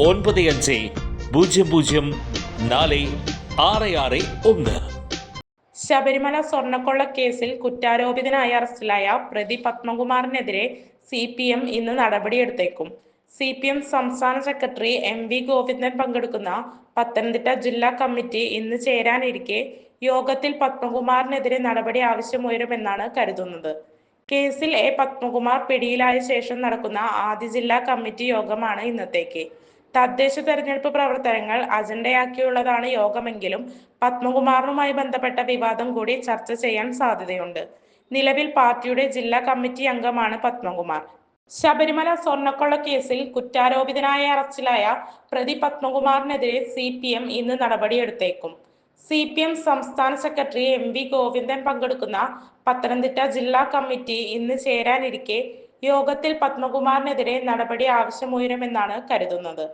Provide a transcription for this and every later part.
ഒൻപത് അഞ്ച് പൂജ്യം പൂജ്യം നാല് ആറ് ആറ് ഒന്ന്. ശബരിമല സ്വർണക്കൊള്ള കേസിൽ കുറ്റാരോപിതനായി അറസ്റ്റിലായ പ്രതി പത്മകുമാറിനെതിരെ സി പി എം ഇന്ന് നടപടിയെടുത്തേക്കും. സി പി എം സംസ്ഥാന സെക്രട്ടറി എം വി ഗോവിന്ദൻ പങ്കെടുക്കുന്ന പത്തനംതിട്ട ജില്ലാ കമ്മിറ്റി ഇന്ന് ചേരാനിരിക്കെ യോഗത്തിൽ പത്മകുമാറിനെതിരെ നടപടി ആവശ്യമുയരുമെന്നാണ് കരുതുന്നത്. കേസിൽ എ പത്മകുമാർ പിടിയിലായ ശേഷം നടക്കുന്ന ആദ്യ ജില്ലാ കമ്മിറ്റി യോഗമാണ് ഇന്നത്തേക്ക്. തദ്ദേശ തെരഞ്ഞെടുപ്പ് പ്രവർത്തനങ്ങൾ അജണ്ടയാക്കിയുള്ളതാണ് യോഗമെങ്കിലും പത്മകുമാറിനുമായി ബന്ധപ്പെട്ട വിവാദം കൂടി ചർച്ച ചെയ്യാൻ സാധ്യതയുണ്ട്. നിലവിൽ പാർട്ടിയുടെ ജില്ലാ കമ്മിറ്റി അംഗമാണ് പത്മകുമാർ. ശബരിമല സ്വർണക്കൊള്ള കേസിൽ കുറ്റാരോപിതനായ അറസ്റ്റിലായ പ്രതി പത്മകുമാറിനെതിരെ സി പി എം ഇന്ന് നടപടിയെടുത്തേക്കും. സി പി എം സംസ്ഥാന സെക്രട്ടറി എം വി ഗോവിന്ദൻ പങ്കെടുക്കുന്ന പത്തനംതിട്ട ജില്ലാ കമ്മിറ്റി ഇന്ന് ചേരാനിരിക്കെ യോഗത്തിൽ പത്മകുമാറിനെതിരെ നടപടി ആവശ്യമുയരുമെന്നാണ് കരുതുന്നത്.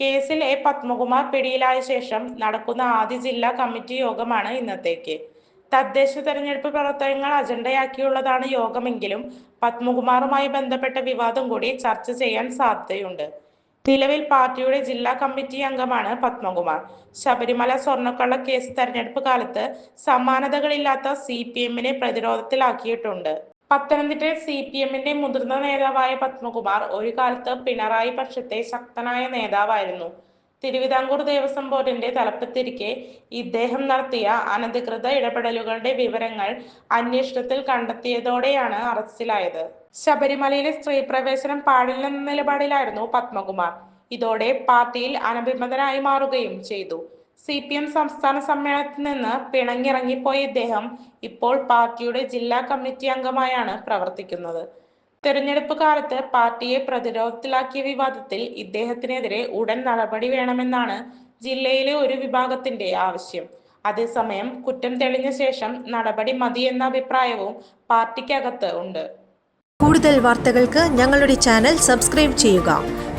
കേസിൽ എ പത്മകുമാർ പിടിയിലായ ശേഷം നടക്കുന്ന ആദ്യ ജില്ലാ കമ്മിറ്റി യോഗമാണ് ഇന്നത്തേക്ക്. തദ്ദേശ തെരഞ്ഞെടുപ്പ് പ്രവർത്തനങ്ങൾ അജണ്ടയാക്കിയുള്ളതാണ് യോഗമെങ്കിലും പത്മകുമാറുമായി ബന്ധപ്പെട്ട വിവാദം കൂടി ചർച്ച ചെയ്യാൻ സാധ്യതയുണ്ട്. നിലവിൽ പാർട്ടിയുടെ ജില്ലാ കമ്മിറ്റി അംഗമാണ് പത്മകുമാർ. ശബരിമല സ്വർണക്കള്ള കേസ് തെരഞ്ഞെടുപ്പ് കാലത്ത് സമാനതകളില്ലാത്ത സി പി എമ്മിനെ പ്രതിരോധത്തിലാക്കിയിട്ടുണ്ട്. പത്തനംതിട്ടയിൽ സി പി എമ്മിന്റെ മുതിർന്ന നേതാവായ പത്മകുമാർ ഒരു കാലത്ത് പിണറായി പക്ഷത്തെ ശക്തനായ നേതാവായിരുന്നു. തിരുവിതാംകൂർ ദേവസ്വം ബോർഡിന്റെ തലപ്പത്തിരിക്കെ ഇദ്ദേഹം നടത്തിയ അനധികൃത ഇടപെടലുകളുടെ വിവരങ്ങൾ അന്വേഷണത്തിൽ കണ്ടെത്തിയതോടെയാണ് അറസ്റ്റിലായത്. ശബരിമലയിലെ സ്ത്രീ പ്രവേശനം പാടില്ലെന്ന നിലപാടിലായിരുന്നു പത്മകുമാർ. ഇതോടെ പാർട്ടിയിൽ അനഭിമതനായി മാറുകയും ചെയ്തു. സി പി എം സംസ്ഥാന സമ്മേളനത്തിൽ നിന്ന് പിണങ്ങിറങ്ങിപ്പോയ ഇദ്ദേഹം ഇപ്പോൾ പാർട്ടിയുടെ ജില്ലാ കമ്മിറ്റി അംഗമായാണ് പ്രവർത്തിക്കുന്നത്. തെരഞ്ഞെടുപ്പ് കാലത്ത് പാർട്ടിയെ പ്രതിരോധത്തിലാക്കിയ വിവാദത്തിൽ ഇദ്ദേഹത്തിനെതിരെ ഉടൻ നടപടി വേണമെന്നാണ് ജില്ലയിലെ ഒരു വിഭാഗത്തിന്റെ ആവശ്യം. അതേസമയം കുറ്റം തെളിഞ്ഞ ശേഷം നടപടി മതി എന്ന അഭിപ്രായവും പാർട്ടിക്കകത്ത് ഉണ്ട്. കൂടുതൽ വാർത്തകൾക്ക് ഞങ്ങളുടെ ചാനൽ സബ്സ്ക്രൈബ് ചെയ്യുക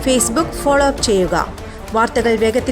ഫേസ്ബുക്ക് ഫോളോ അപ്പ് ചെയ്യുക. വാർത്തകൾ വേഗത്തിൽ